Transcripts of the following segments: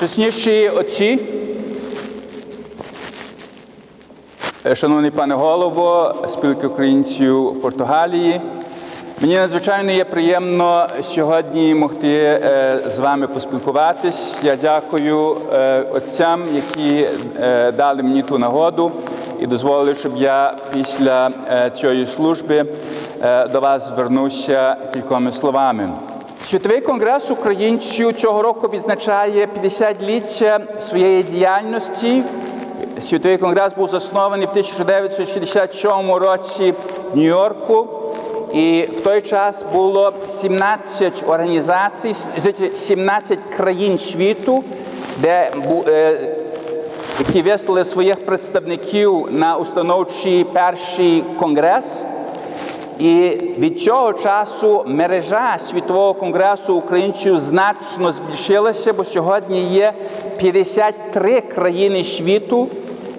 Чесніші отці, е, шановний пане голово, спілки українців в Португалії. Мені надзвичайно є приємно сьогодні могти е, з вами поспілкуватись. Я дякую е, отцям, які дали мені ту нагоду і дозволили, щоб я після цієї служби до вас звернувся кількома словами. Світовий конгрес українців цього року відзначає 50-ліття своєї діяльності. Світовий конгрес був заснований в 1967 році в Нью-Йорку. І в той час було 17 організацій, з 17 країн світу, де е, які вислали своїх представників на установчий перший конгрес. І від цього часу мережа світового конгресу українців значно збільшилася, бо сьогодні є 53 країни світу,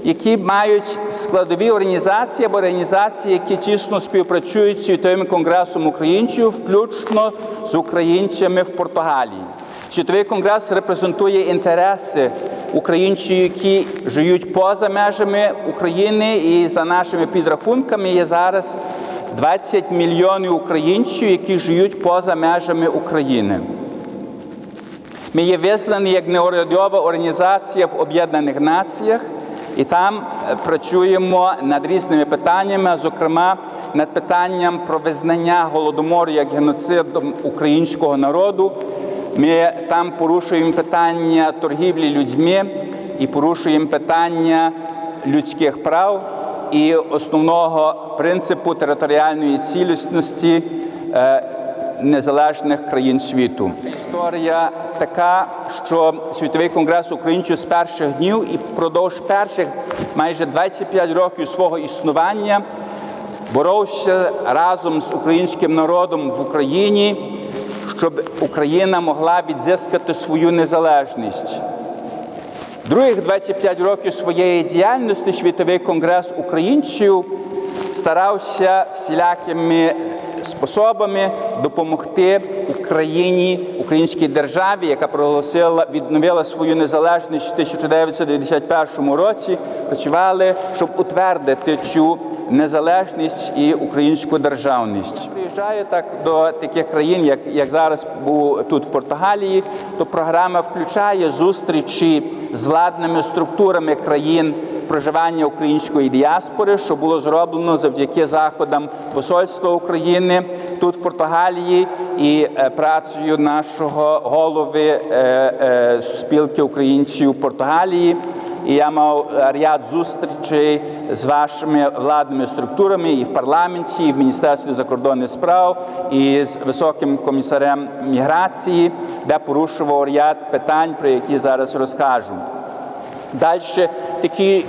які мають складові організації або організації, які тісно співпрацюють з світовим конгресом українців, включно з українцями в Португалії. Світовий конгрес репрезентує інтереси українців, які живуть поза межами України, і за нашими підрахунками є зараз 20 мільйонів українців, які живуть поза межами України. Ми є визнані як неурядова організація в Об'єднаних Націях, і там е, працюємо над різними питаннями, зокрема над питанням про визнання голодомору як геноцидом українського народу. Ми там порушуємо питання торгівлі людьми і порушуємо питання людських прав і основного принципу територіальної цілісності е, незалежних країн світу. Історія така, що світовий конгрес українців з перших днів і впродовж перших майже 25 років свого існування боровся разом з українським народом в Україні, щоб Україна могла відзискати свою незалежність. Других 25 років своєї діяльності Світовий конгрес українців старався всілякими способами допомогти Україні, українській державі, яка проголосила, відновила свою незалежність в 1991 році. Працювали, щоб утвердити цю незалежність і українську державність. Приїжджаю так до таких країн, як, як зараз був тут в Португалії, то програма включає зустрічі з владними структурами країн проживання української діаспори, що було зроблено завдяки заходам Посольства України тут в Португалії і е, працею нашого голови е, е, спілки українців Португалії. І я мав ряд зустрічей з вашими владними структурами і в парламенті, і в Міністерстві закордонних справ, і з високим комісарем міграції, де порушував ряд питань, про які зараз розкажу. Далі такі,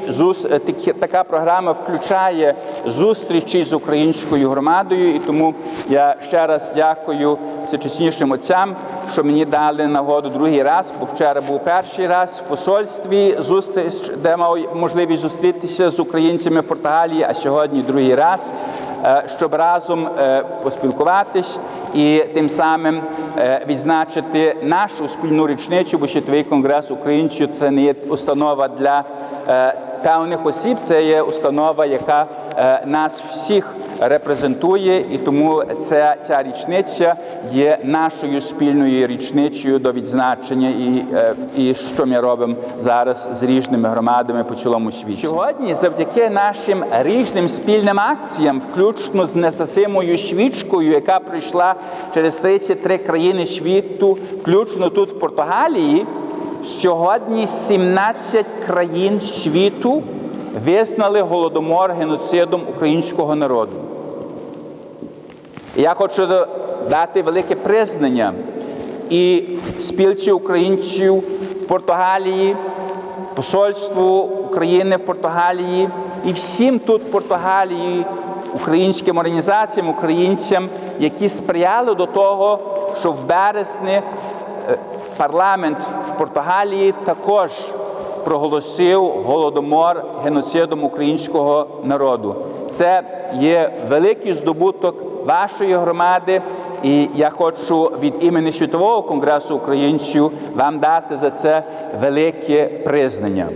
е, такі, така програма включає зустрічі з українською громадою, і тому я ще раз дякую всечеснішим отцям, що мені дали нагоду другий раз, бо вчора був перший раз в посольстві зустріч, де мав можливість зустрітися з українцями Португалії, а сьогодні другий раз. Е, Щоб разом е, поспілкуватись і тим самим е, відзначити нашу спільну річницю, бо Світовий конгрес українців це не є установа для певних осіб, це є установа, яка нас всіх репрезентує, і тому ця, ця річниця є нашою спільною річницею до відзначення, і, е, і що ми робимо зараз з різними громадами по цілому світі. Сьогодні, завдяки нашим різним спільним акціям, включно з незасимою свічкою, яка прийшла через 33 країни світу, включно тут в Португалії. Сьогодні 17 країн світу визнали голодомор геноцидом українського народу. Я хочу дати велике признання і спілці українців в Португалії, посольству України в Португалії і всім тут в Португалії, українським організаціям, українцям, які сприяли до того, що в березні е, парламент в Португалії також проголосив голодомор геноцидом українського народу. Це є великий здобуток вашої громади, і я хочу від імені Світового конгресу українців вам дати за це велике признання.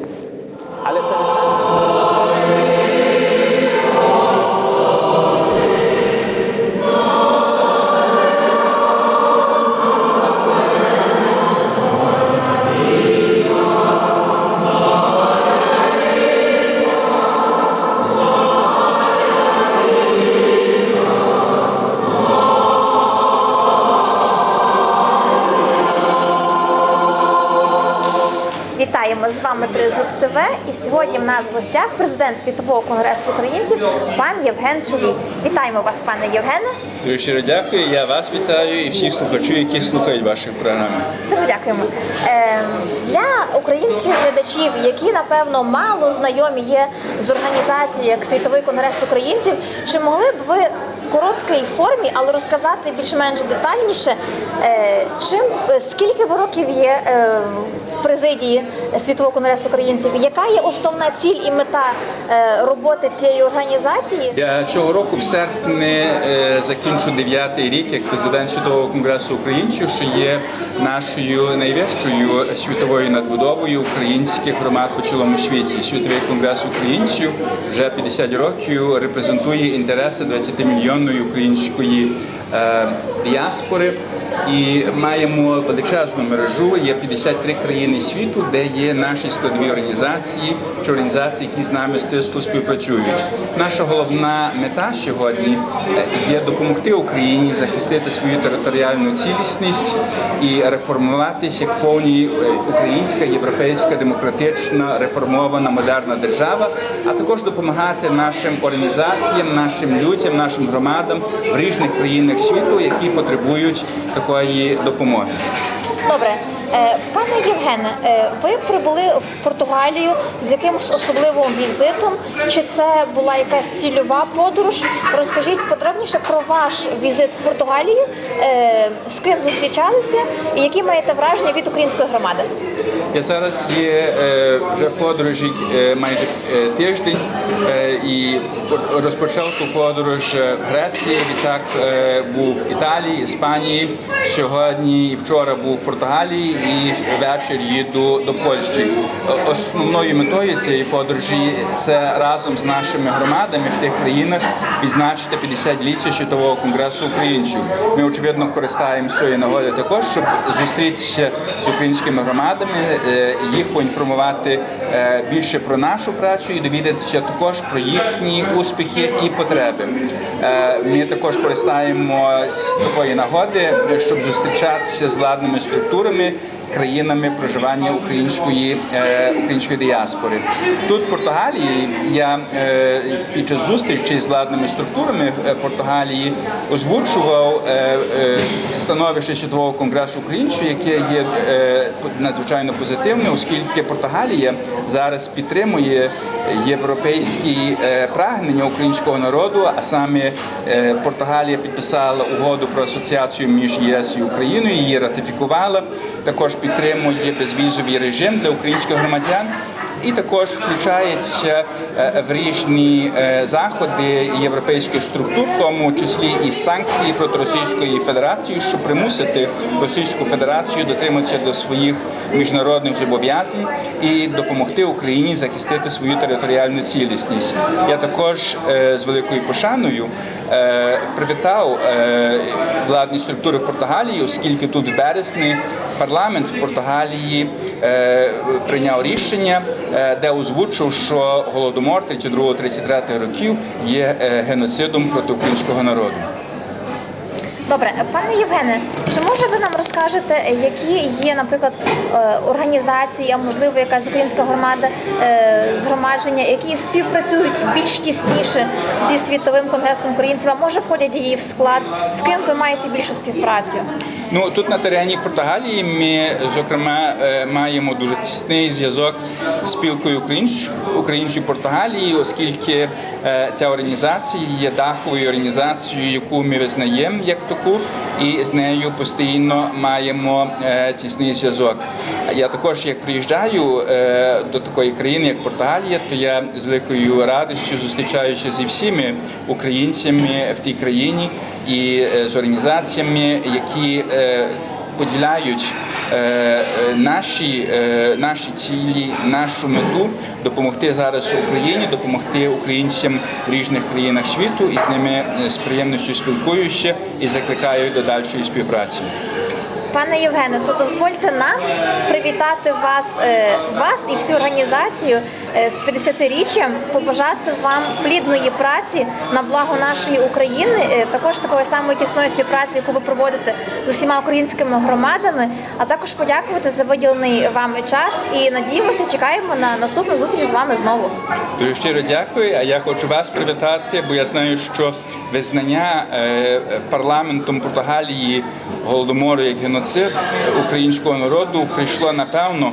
Але Вітаємо з вами Тризуб ТВ. І сьогодні в нас в гостях президент Світового конгресу українців пан Євген Чулій. Вітаємо вас, пане Євгене. Дуже щиро дякую. Я вас вітаю і всіх слухачів, які слухають ваші програми. Дуже дякуємо. Е, для українських глядачів, які напевно мало знайомі є з організацією як Світовий конгрес українців, чи могли б ви в короткій формі, але розказати більш-менш детальніше, е, чим е, скільки ви років є е, президії Світового конгресу українців? Яка є основна ціль і мета е, роботи цієї організації? Я цього року в серпні е, закінчу дев'ятий рік як президент Світового конгресу українців, що є нашою найвищою світовою надбудовою українських громад по цілому світі. Світовий конгрес українців вже 50 років репрезентує інтереси 20 мільйонної української е, діаспори. І маємо величезну мережу. Є 53 країни світу, де є наші складові організації чи організації, які з нами стисло співпрацюють. Наша головна мета сьогодні е, є допомогти Україні захистити свою територіальну цілісність і реформуватись як повні е, українська, європейська, демократична, реформована, модерна держава, а також допомагати нашим організаціям, нашим людям, нашим громадам в різних країнах світу, які потребують такої допомоги. Добре, Е, пане Євгене, е, ви прибули в Португалію з якимось особливим візитом? Чи це була якась цільова подорож? Розкажіть подробніше про ваш візит в Португалію, е, з ким зустрічалися і які маєте враження від української громади? Я зараз є вже в подорожі майже тиждень е, і розпочав ту подорож е, Греції. Відтак е, був в Італії, Іспанії. Сьогодні і вчора був в Португалії і ввечері їду до Польщі. Основною метою цієї подорожі це разом з нашими громадами в тих країнах відзначити 50-ліття Світового конгресу українців. Ми очевидно користаємося цієї нагоди також, щоб зустрітися з українськими громадами, е, їх поінформувати е, більше про нашу працю і довідатися також про їхні успіхи і потреби. Е, Ми також користаємо з такої нагоди, щоб зустрічатися з владними структурами. Країнами проживання української е, української діаспори тут в Португалії я е, під час зустрічі з владними структурами е, Португалії озвучував становище світового конгресу українців, яке є надзвичайно позитивне, оскільки Португалія зараз підтримує європейські прагнення українського народу, а саме Португалія підписала угоду про асоціацію між ЄС і Україною, її ратифікувала. Також підтримує безвізовий режим для українських громадян. І також включається е, в різні е, заходи європейських структур, в тому числі і санкції проти Російської Федерації, щоб примусити Російську Федерацію дотриматися до своїх міжнародних зобов'язань і допомогти Україні захистити свою територіальну цілісність. Я також е, з великою пошаною е, привітав е, владні структури Португалії, оскільки тут в березні парламент в Португалії е, прийняв рішення, е, де озвучив, що голодомор 32-33 років є е, геноцидом проти українського народу. Добре, пане Євгене, чи може ви нам розкажете, які є, наприклад, е, організації, а можливо, якась українська громада е, згромадження, які співпрацюють більш тісніше зі світовим конгресом українців, а може входять її в склад? З ким ви маєте більшу співпрацю? Ну тут на терені Португалії ми зокрема е, маємо дуже тісний зв'язок з спілкою українців Португалії, оскільки е, ця організація є даховою організацією, яку ми визнаємо як таку, і з нею постійно маємо е, тісний зв'язок. Я також, як приїжджаю до такої країни, як Португалія, то я з великою радістю зустрічаюся зі всіми українцями в тій країні і з організаціями, які поділяють е, е, наші, е, наші цілі, нашу мету допомогти зараз Україні, допомогти українцям в різних країнах світу і з ними е, з приємністю спілкуюся і закликаю до дальшої співпраці. Пане Євгене, то дозвольте нам привітати вас, е, вас і всю організацію е, з 50-річчям, побажати вам плідної праці на благо нашої України, е, також такої самої тісної співпраці, яку ви проводите з усіма українськими громадами, а також подякувати за виділений вами час і надіємося, чекаємо на наступну зустріч з вами знову. Дуже щиро дякую. А я хочу вас привітати, бо я знаю, що визнання е, парламентом Португалії голодомору як геноцид українського народу прийшло напевно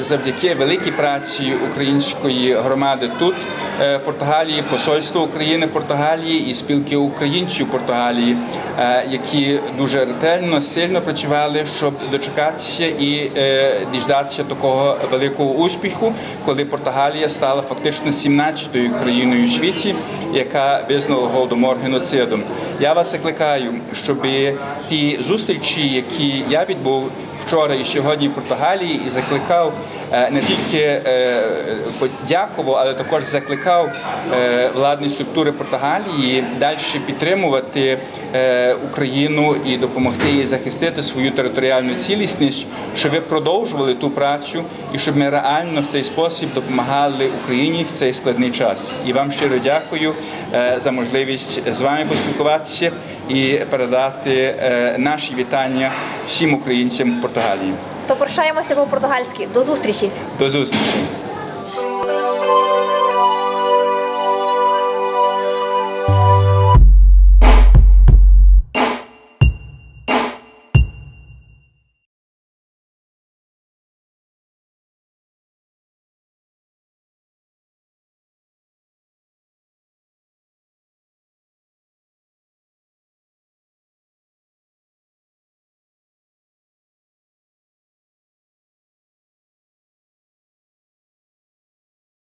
завдяки великій праці української громади тут. е, В Португалії, посольство України в Португалії і спілки українців Португалії, е, які дуже ретельно, сильно працювали, щоб дочекатися і е, діждатися такого великого успіху, коли Португалія стала фактично 17-ю країною у світі, яка визнала голодомор геноцидом. Я вас закликаю, щоб ті зустрічі, які я відбув вчора і сьогодні в Португалії, і закликав е, не тільки е, подякував, але також закликав е, владні структури Португалії далі підтримувати Україну і допомогти їй захистити свою територіальну цілісність, щоб ви продовжували ту працю і щоб ми реально в цей спосіб допомагали Україні в цей складний час. І вам щиро дякую за можливість з вами поспілкуватися і передати наші вітання всім українцям в Португалії. То прощаємося по-португальськи. До зустрічі! До зустрічі!